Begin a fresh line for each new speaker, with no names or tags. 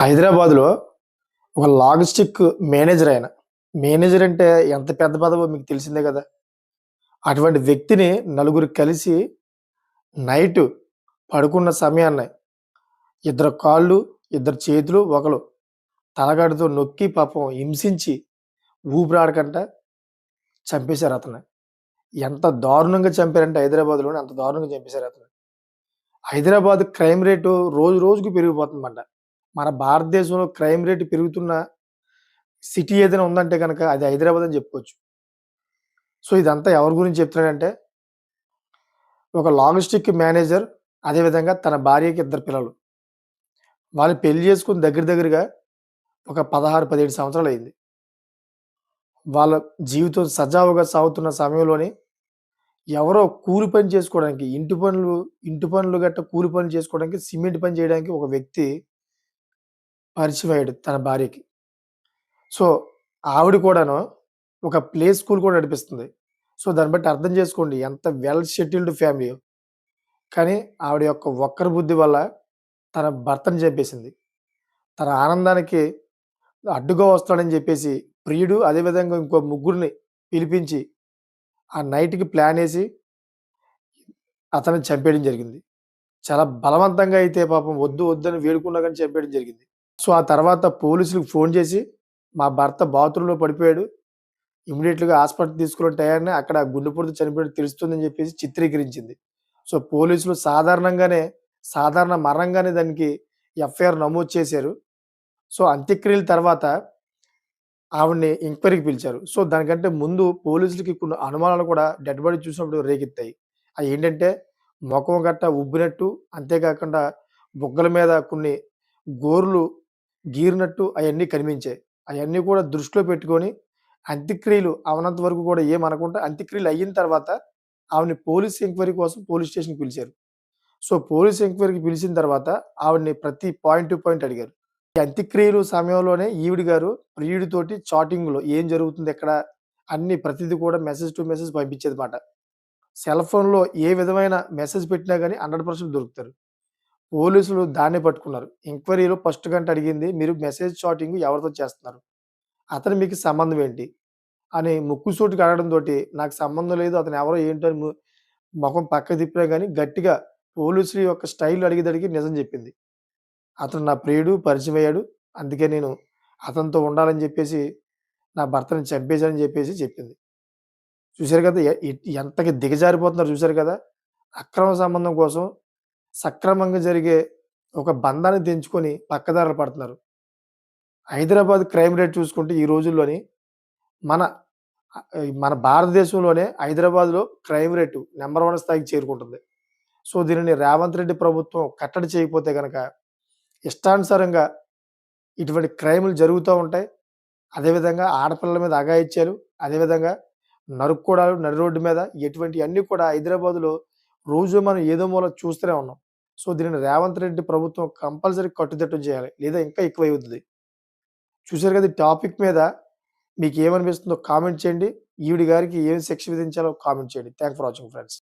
హైదరాబాద్‌లో ఒక logistic manager ఆయన. మేనేజర్ అంటే ఎంత పెద్ద పదవో మీకు తెలిసిందే కదా అటువంటి వ్యక్తిని నలుగురు కలిసి నైట్ పడుకున్న సమయాన్ని ఇద్దరు కాళ్ళు, ఇద్దరు చేతులు, ఒకరు తలగడతో నొక్కి పాపం హింసించి ఊపిరాడకంట చంపేశారు అతను ఎంత దారుణంగా చంపారంటే హైదరాబాద్‌లోనే అంత దారుణంగా చంపేశారు అతను హైదరాబాద్ క్రైమ్ రేటు రోజు రోజుకి పెరిగిపోతుందన్నమాట. మన భారతదేశంలో క్రైమ్ రేట్ పెరుగుతున్న సిటీ ఏదైనా ఉందంటే కనుక అది హైదరాబాద్ అని చెప్పుకోవచ్చు. సో, ఇదంతా ఎవరి గురించి చెప్తున్నాడంటే ఒక లాజిస్టిక్ మేనేజర్ అదే విధంగా తన భార్యకి ఇద్దరు పిల్లలు. వాళ్ళు పెళ్ళి చేసుకుని దగ్గర దగ్గరగా ఒక పదహారు పదిహేడు సంవత్సరాలు అయింది వాళ్ళ జీవితం సజావుగా సాగుతున్న సమయంలోనే ఎవరో కూలి పని చేసుకోవడానికి ఇంటి పనులు ఇంటి పనులు గట్ట కూలి పనులు చేసుకోవడానికి సిమెంట్ పని చేయడానికి ఒక వ్యక్తి పరిచయమయ్యాడు తన భార్యకి. సో, ఆవిడ కూడాను ఒక ప్లే స్కూల్ కూడా నడిపిస్తుంది. సో, దాన్ని బట్టి అర్థం చేసుకోండి ఎంత వెల్ షెటిల్డ్ ఫ్యామిలీయో. కానీ ఆవిడ యొక్క వక్ర బుద్ధి వల్ల తన భర్తను చంపేసింది. తన ఆనందానికి అడ్డుగా వస్తాడని చెప్పేసి ప్రియుడు అదే విధంగా ఇంకో ముగ్గురిని పిలిపించి ఆ నైట్‌కి ప్లానేసి అతన్ని చంపేయడం జరిగింది. చాలా బలవంతంగా అయితే పాపం వద్దు వద్దని వేడుకున్నా గాని చంపేయడం జరిగింది. సో, ఆ తర్వాత పోలీసులకు ఫోన్ చేసి మా భర్త బాత్రూమ్‌లో పడిపోయాడు. ఇమీడియట్గా హాస్పిటల్ తీసుకున్న టయాన్ని అక్కడ గుండెపోటుతో చనిపోయాడు తెలుస్తుందని చెప్పేసి చిత్రీకరించింది. సో, పోలీసులు సాధారణంగానే సాధారణ మరణంగానే దానికి ఎఫ్ఐఆర్ నమోదు చేశారు. సో, అంత్యక్రియల తర్వాత ఆవిడని ఎంక్వైరీకి పిలిచారు. సో, దానికంటే ముందు పోలీసులకి కొన్ని అనుమానాలు కూడా డెడ్ బాడీ చూసినప్పుడు రేకెత్తాయి. ఏంటంటే ముఖం గట్ట ఉబ్బినట్టు, అంతేకాకుండా బుగ్గల మీద కొన్ని గోర్లు గీరినట్టు అవన్నీ కనిపించాయి. అవన్నీ కూడా దృష్టిలో పెట్టుకొని అంత్యక్రియలు అవనంత వరకు కూడా ఏమనకుండా అంత్యక్రియలు అయిన తర్వాత ఆవిడని పోలీస్ ఎంక్వైరీ కోసం పోలీస్ స్టేషన్‌కి పిలిచారు. సో, పోలీస్ ఎంక్వైరీకి పిలిచిన తర్వాత ఆవిడని ప్రతి పాయింట్ టు పాయింట్ అడిగారు. ఈ అంత్యక్రియలు సమయంలోనే ఈవిడ గారు ప్రియుడితోటి చాటింగ్‌లో ఏం జరుగుతుంది ఎక్కడ అన్ని ప్రతిదీ కూడా మెసేజ్ టు మెసేజ్ పంపించేదిమాట. సెల్ ఫోన్‌లో ఏ విధమైన మెసేజ్ పెట్టినా కానీ హండ్రెడ్ పర్సెంట్ దొరుకుతారు. పోలీసులు దాన్నే పట్టుకున్నారు. ఎంక్వైరీలో ఫస్ట్ గంట అడిగింది మీరు మెసేజ్ షాటింగ్ ఎవరితో చేస్తున్నారు? అతను మీకు సంబంధం ఏంటి? అని ముక్కుసూటికి అడగడం తోటి నాకు సంబంధం లేదు. అతను ఎవరో ఏంటో అని ము మొఖం పక్కకు తిప్పినా కానీ గట్టిగా పోలీసుల యొక్క స్టైల్ అడిగి అడిగి నిజం చెప్పింది. అతను నా ప్రియుడు పరిచయమయ్యాడు. అందుకే నేను అతనితో ఉండాలని చెప్పేసి నా భర్తని చంపేశానని చెప్పేసి చెప్పింది. చూశారు కదా! ఎ ఎ ఎంతకి దిగజారిపోతున్నారు చూశారు కదా! అక్రమ సంబంధం కోసం సక్రమంగా జరిగే ఒక బంధాన్ని తెంచుకొని పక్కదారులు పడుతున్నారు. హైదరాబాద్ క్రైమ్ రేట్ చూసుకుంటే ఈ రోజుల్లోని మన మన భారతదేశంలోనే హైదరాబాద్‌లో క్రైమ్ రేటు నెంబర్ వన్ స్థాయికి చేరుకుంటుంది. సో, దీనిని రేవంత్ రెడ్డి ప్రభుత్వం కట్టడి చేయకపోతే కనుక ఇష్టానుసారంగా ఇటువంటి క్రైములు జరుగుతూ ఉంటాయి. అదేవిధంగా ఆడపిల్లల మీద అగాయిచ్చారు అదేవిధంగా నరుక్కోడాలు నడి రోడ్డు మీద ఇటువంటియన్నీ కూడా హైదరాబాద్‌లో రోజు మనం ఏదో మూల చూస్తూనే ఉన్నాం. సో, దీనిని రేవంత్ రెడ్డి ప్రభుత్వం కంపల్సరీ కట్టుదిట్టం చేయాలి. లేదా ఇంకా ఎక్కువ అవుతుంది చూసారు కదా! టాపిక్ మీద మీకు ఏమనిపిస్తుందో కామెంట్ చేయండి. ఈవిడి గారికి ఏం శిక్ష విధించాలో కామెంట్ చేయండి. Thank for watching friends.